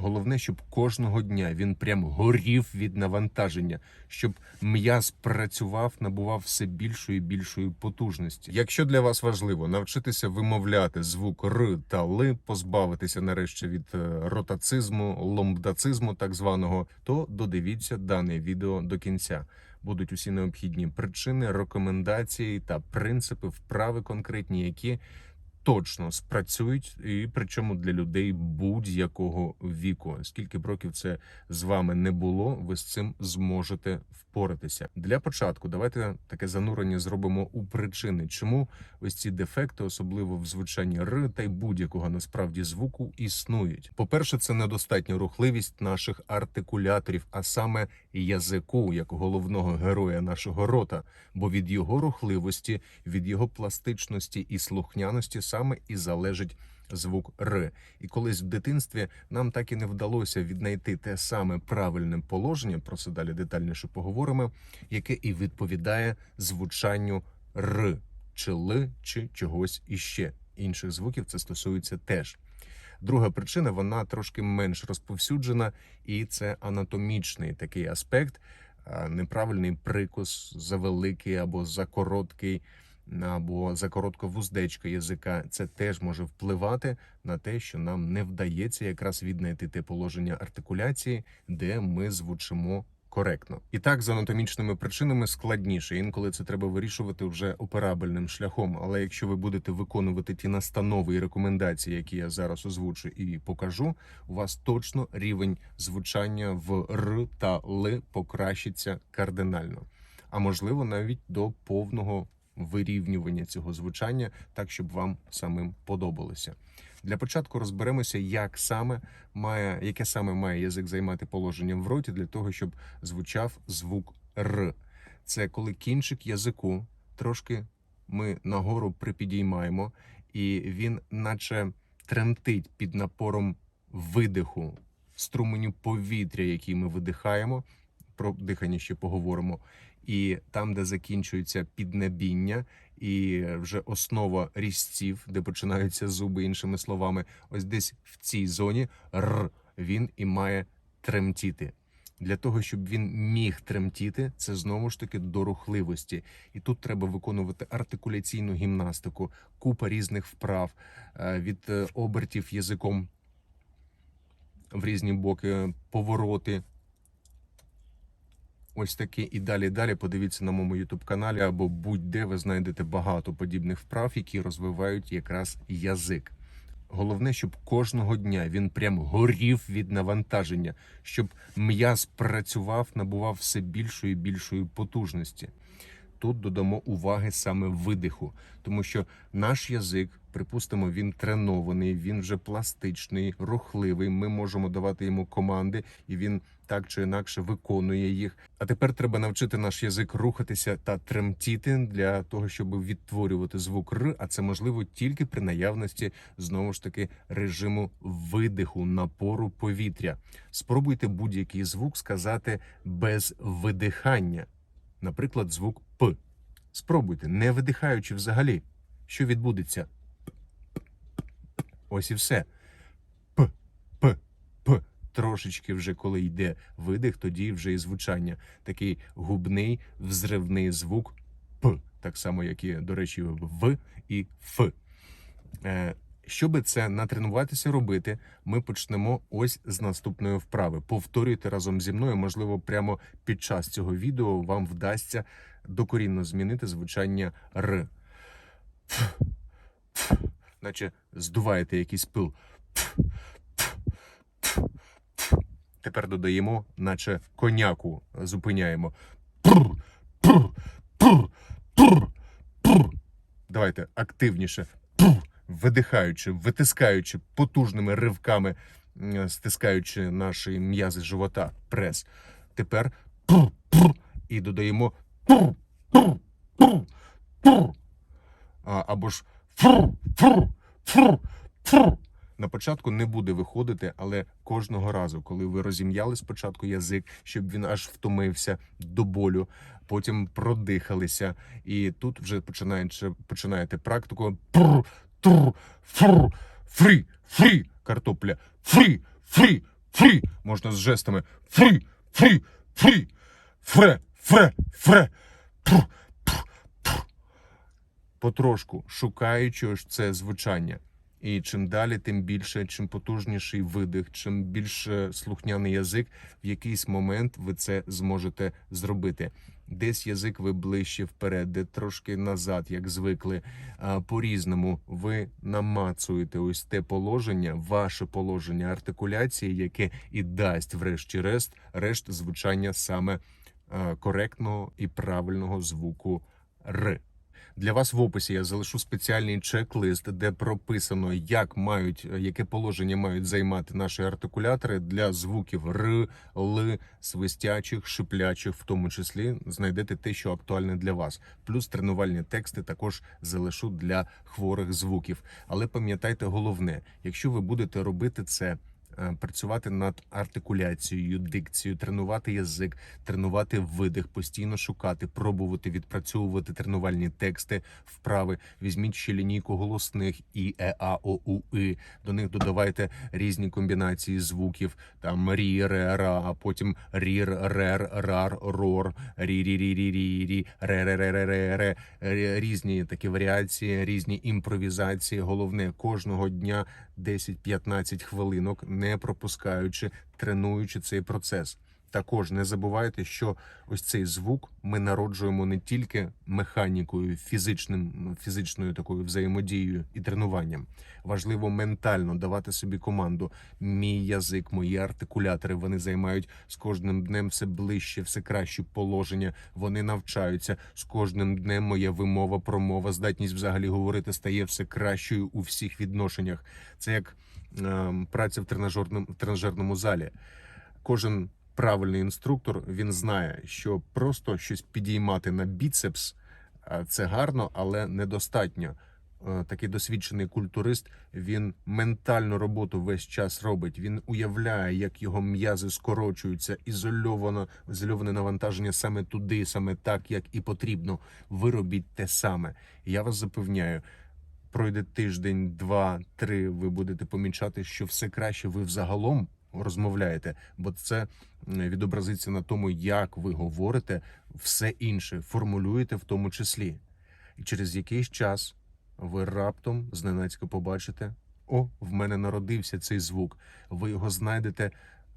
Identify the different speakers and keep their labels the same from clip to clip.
Speaker 1: Головне, щоб кожного дня він прям горів від навантаження, щоб м'яз працював, набував все більшої і більшої потужності. Якщо для вас важливо навчитися вимовляти звук р та ли, позбавитися нарешті від е, ротацизму, ломбдацизму, так званого, то додивіться дане відео до кінця. Будуть усі необхідні причини, рекомендації та принципи, вправи конкретні, які точно спрацюють, і причому для людей будь-якого віку. Скільки б років це з вами не було, ви з цим зможете впоратися. Для початку давайте таке занурення зробимо у причини, чому ось ці дефекти, особливо в звучанні р та й будь-якого насправді звуку, існують. По-перше, це недостатня рухливість наших артикуляторів, а саме язику, як головного героя нашого рота. Бо від його рухливості, від його пластичності і слухняності саме і залежить звук Р. І колись в дитинстві нам так і не вдалося віднайти те саме правильне положення, про це далі детальніше поговоримо, яке і відповідає звучанню Р, чи Л, чи чогось іще. Інших звуків це стосується теж. Друга причина вона трошки менш розповсюджена, і це анатомічний такий аспект, неправильний прикус завеликий або закороткий, або закоротка вуздечка язика. Це теж може впливати на те, що нам не вдається якраз віднайти те положення артикуляції, де ми звучимо. Коректно і так з анатомічними причинами складніше. Інколи це треба вирішувати вже операбельним шляхом. Але якщо ви будете виконувати ті настанови і рекомендації, які я зараз озвучу і покажу, у вас точно рівень звучання в р та л покращиться кардинально, а можливо навіть до повного вирівнювання цього звучання, так щоб вам самим подобалося. Для початку розберемося, як саме має, яке саме має язик займати положення в роті для того, щоб звучав звук Р. Це коли кінчик язику трошки ми нагору припідіймаємо, і він, наче тремтить під напором видиху, струменю повітря, який ми видихаємо. Про дихання ще поговоримо. І там, де закінчується піднебіння, і вже основа різців, де починаються зуби, іншими словами, ось десь в цій зоні р він і має тремтіти. Для того, щоб він міг тремтіти, це знову ж таки до рухливості. І тут треба виконувати артикуляційну гімнастику, купа різних вправ е, від е, обертів язиком в різні боки, повороти. Ось такі і далі. Далі подивіться на моєму youtube каналі або будь-де ви знайдете багато подібних вправ, які розвивають якраз язик. Головне, щоб кожного дня він прям горів від навантаження, щоб м'яз працював, набував все більшої і більшої потужності. Тут додамо уваги саме видиху, тому що наш язик, припустимо, він тренований, він вже пластичний, рухливий. Ми можемо давати йому команди, і він так чи інакше виконує їх. А тепер треба навчити наш язик рухатися та тремтіти для того, щоб відтворювати звук р. А це можливо тільки при наявності знову ж таки режиму видиху, напору повітря. Спробуйте будь-який звук сказати без видихання. Наприклад, звук П. Спробуйте, не видихаючи взагалі. Що відбудеться? Ось і все. П, П, П. Трошечки вже коли йде видих, тоді вже і звучання. Такий губний взривний звук П. Так само, як і, до речі, В і Ф. Е, Щоби це натренуватися робити, ми почнемо ось з наступної вправи. Повторюйте разом зі мною. Можливо, прямо під час цього відео вам вдасться докорінно змінити звучання Р. Наче здуваєте якийсь пил. Тепер додаємо, наче коняку зупиняємо. Давайте активніше видихаючи, витискаючи потужними ривками, стискаючи наші м'язи живота, прес. Тепер і додаємо або ж на початку не буде виходити, але кожного разу, коли ви розім'яли спочатку язик, щоб він аж втомився до болю, потім продихалися, і тут вже починаєте, починаєте практику. Тур, фур, фрі, фрі, картопля, фрі, фрі, фрі. Можна з жестами. Фрі, фрі, фрі, фре, фре, фре. Пр, пр, пр. Потрошку шукаючи ось це звучання. І чим далі, тим більше, чим потужніший видих, чим більше слухняний язик, в якийсь момент ви це зможете зробити. Десь язик ви ближче вперед, де трошки назад, як звикли. А, По-різному ви намацуєте ось те положення, ваше положення артикуляції, яке і дасть, врешті-решт, решт звучання саме коректного і правильного звуку Р. Для вас в описі я залишу спеціальний чек-лист, де прописано, як мають яке положення мають займати наші артикулятори для звуків р, л, свистячих, шиплячих, в тому числі знайдете те, що актуальне для вас. Плюс тренувальні тексти також залишу для хворих звуків. Але пам'ятайте головне, якщо ви будете робити це. Е, Працювати над артикуляцією, дикцією, тренувати язик, тренувати видих, постійно шукати, пробувати відпрацьовувати тренувальні тексти, вправи. Візьміть ще лінійку голосних і е, а, о, у, и. До них додавайте різні комбінації звуків, там рі, ре, ра, а потім рір, рер, рар, рор, рі, рі, рі, рі, рі, рі, ре, ре, ре, ре, ре, ре. Різні такі варіації, різні імпровізації. Головне кожного дня 10-15 хвилинок, не пропускаючи, тренуючи цей процес. Також не забувайте, що ось цей звук ми народжуємо не тільки механікою, фізичним, фізичною такою взаємодією і тренуванням. Важливо ментально давати собі команду. Мій язик, мої артикулятори вони займають з кожним днем все ближче, все краще положення. Вони навчаються з кожним днем. Моя вимова, промова, здатність взагалі говорити стає все кращою у всіх відношеннях. Це як праця в тренажерному тренажерному залі. Кожен правильний інструктор він знає, що просто щось підіймати на біцепс а, це гарно, але недостатньо. Е, Такий досвідчений культурист він ментальну роботу весь час робить. Він уявляє, як його м'язи скорочуються, ізольовано ізольоване навантаження саме туди, саме так, як і потрібно. Ви робіть те саме. Я вас запевняю, пройде тиждень, два, три. Ви будете помічати, що все краще ви взагалом розмовляєте, бо це відобразиться на тому, як ви говорите, все інше формулюєте в тому числі. І через якийсь час ви раптом зненацька побачите: о, в мене народився цей звук. Ви його знайдете.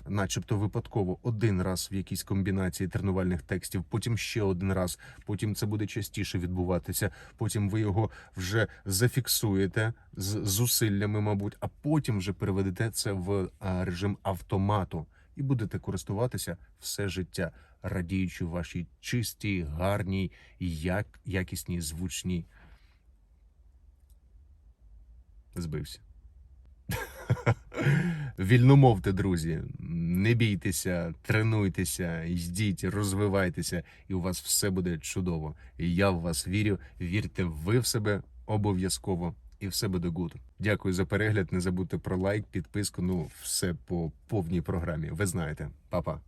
Speaker 1: Начебто випадково один раз в якійсь комбінації тренувальних текстів, потім ще один раз, потім це буде частіше відбуватися. Потім ви його вже зафіксуєте з зусиллями, мабуть, а потім вже переведете це в режим автомату і будете користуватися все життя, радіючи вашій чистій, гарній, як якісній, звучній. Збився. Вільномовте, друзі, не бійтеся, тренуйтеся, йдіть, розвивайтеся, і у вас все буде чудово. Я в вас вірю. Вірте ви в себе обов'язково, і все буде гуд. Дякую за перегляд. Не забудьте про лайк, підписку. Ну, все по повній програмі. Ви знаєте, Па-па.